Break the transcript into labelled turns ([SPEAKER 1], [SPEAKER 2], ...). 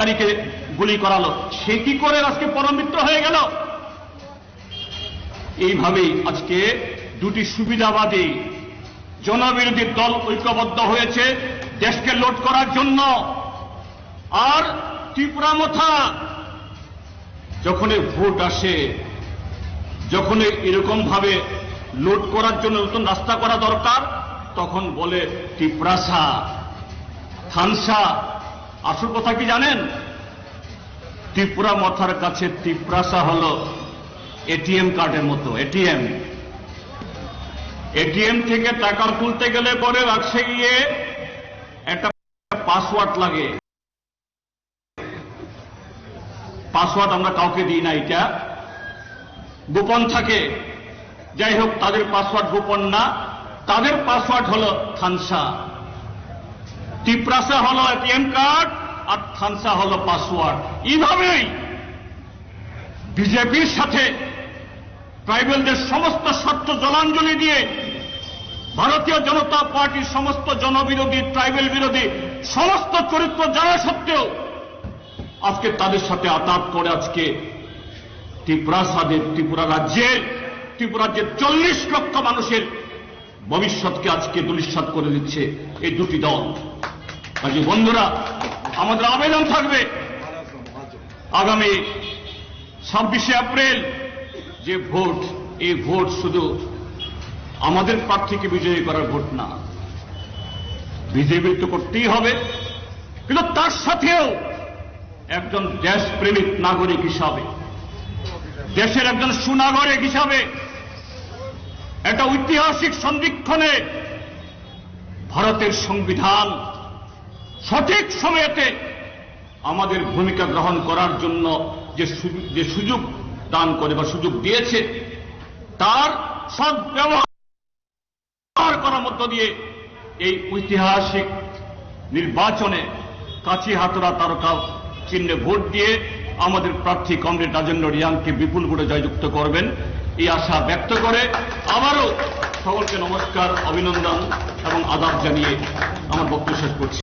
[SPEAKER 1] তারিখে গুলি করালো। সে কি করে আজকে পরমিত্র হয়ে গেল? এইভাবেই আজকে দুটি সুবিধাবাদী জনবিরোধী দল ঐক্যবদ্ধ হয়েছে দেশকে লোড করার জন্য। আর ত্রিপুরা মথা যখন ভোট আসে যখন এরকম ভাবে লোড করার জন্য নতুন রাস্তা করা দরকার, তখন বলে টিপ্রাসা থানসা আসল কথা কি জানেন? ত্রিপুরা মথার কাছে ত্রিপ্রাসা হল এটিএম কার্ডের মতো এটিএম এটিএম থেকে টাকা তুলতে গেলে পরে রাখছে গিয়ে একটা পাসওয়ার্ড লাগে। পাসওয়ার্ড আমরা কাউকে দিই না, এটা গোপন থাকে। যাই হোক, তাদের পাসওয়ার্ড গোপন না। তাদের পাসওয়ার্ড হল থানসা। টিপ্রাসা হল এটিএম কার্ড। আর থানসা হল পাসওয়ার্ড। এইভাবেই বিজেপির সাথে ট্রাইবেলদের সমস্ত শর্ত জলাঞ্জলি দিয়ে ভারতীয় জনতা পার্টির সমস্ত জনবিরোধী, ট্রাইবেল বিরোধী, সমস্ত চরিত্র জানা সত্ত্বেও আজকে তাদের সাথে আতাত করে আজকে ত্রিপুরা সাদের ত্রিপুরা রাজ্যে ত্রিপুরা রাজ্যের চল্লিশ লক্ষ মানুষের ভবিষ্যৎকে আজকে দুলিশ্বাত করে দিচ্ছে এই দুটি দল। কাজে বন্ধুরা আমাদের আবেদন থাকবে। আগামী ছাব্বিশে এপ্রিল যে ভোট, এই ভোট শুধু আমাদের প্রার্থীকে বিজয়ী করার ভোট না বিজেপি তো করতেই হবে। কিন্তু তার সাথেও একজন দেশপ্রেমিক নাগরিক হিসাবে, দেশের একজন সুনাগরিক হিসাবে একটা ঐতিহাসিক সন্ধিক্ষণে ভারতের সংবিধান সঠিক সময়েতে আমাদের ভূমিকা গ্রহণ করার জন্য যে সুযোগ- যে সুযোগ দান করে বা সুযোগ দিয়েছে, তার সদ্ব্যবহার করার মধ্য দিয়ে এই ঐতিহাসিক নির্বাচনে কাছি হাতরা তারকা চিহ্নে ভোট দিয়ে আমাদের প্রার্থী কমরেড রাজেন্দ্র রিয়াংকে বিপুল ভোটে জয়যুক্ত করবেন। এই আশা ব্যক্ত করে আবারও সকলকে নমস্কার, অভিনন্দন এবং আদাব জানিয়ে আমার বক্তব্য শেষ করছি।